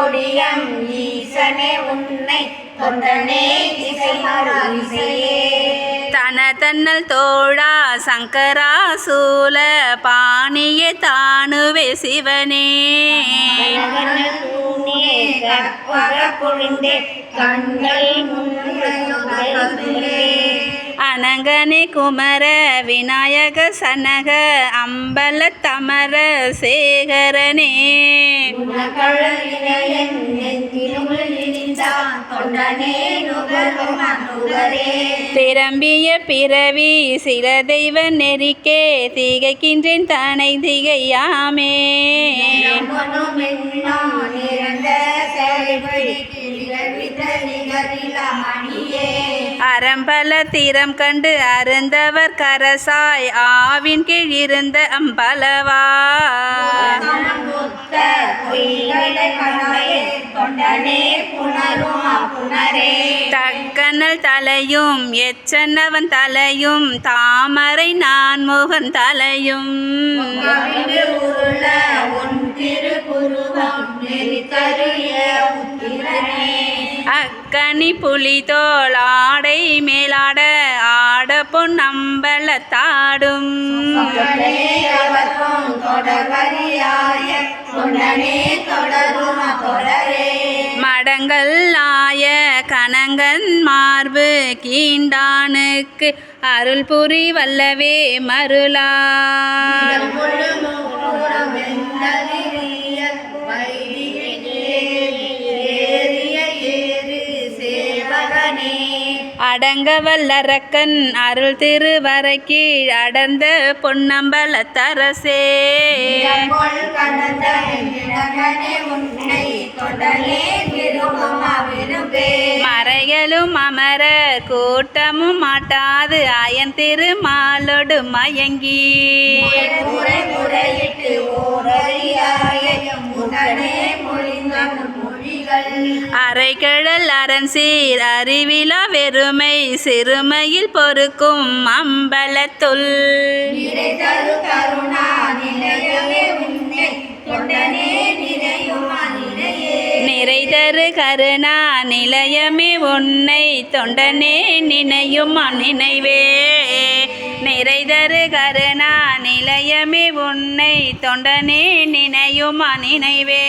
கொடியம் ஈசனே உன்னை தொண்டனே இசை இசையே. தன தன்னல் தோழா சங்கரா சூல பாணிய தானுவே சிவனே. கற்பக பொழிந்தே கண்கள் முன்னிலே அனங்கனே குமர விநாயக சனக அம்பல தமர சேகரனே. திரும்பிய திரம்பிய பிறவி சில தெய்வ நெறிக்கே திகைக்கின்றேன் தனை திகையாமே. நிறமொனும் எண்ணம் நிகழ்வித்த மணியே அறம்பல தீரம் கண்டு அருந்தவர் கரசாய் ஆவின் கீழ் இருந்த அம்பலவா? தக்கனல் தலையும் எச்சனவன் தலையும் தாமரை நான்முகன் தலையும். கவிடு உருள உன் திருப்புருவம் உத்திரனே அக்கனி புலிதோள் ஆடை மேலாட ஆட தொடரும் தொடரே. மடங்கள் ஆய கணங்கன் மார்பு கீண்டானுக்கு அருள் புரி வல்லவே மருளா அடங்க வல்லரக்கன் அருள் திருவரை கீழ் அடர்ந்த பொன்னம்பலத்தரசே மறைகளும் அமர கூட்டமும் மாட்டாது அயன் திருமாலொடு மயங்கி. அரைக்கடல் அரண் சீர் அறிவிலா வெறுமை சிறுமையில் பொறுக்கும் அம்பலத்துள். நிலையே நிறைதரு கருணா நிலையமே உன்னை தொண்டனே நினையும் நினைவே நிறைதரு கருணா நிலையமே உன்னை தொண்டனே நினையும் நினைவே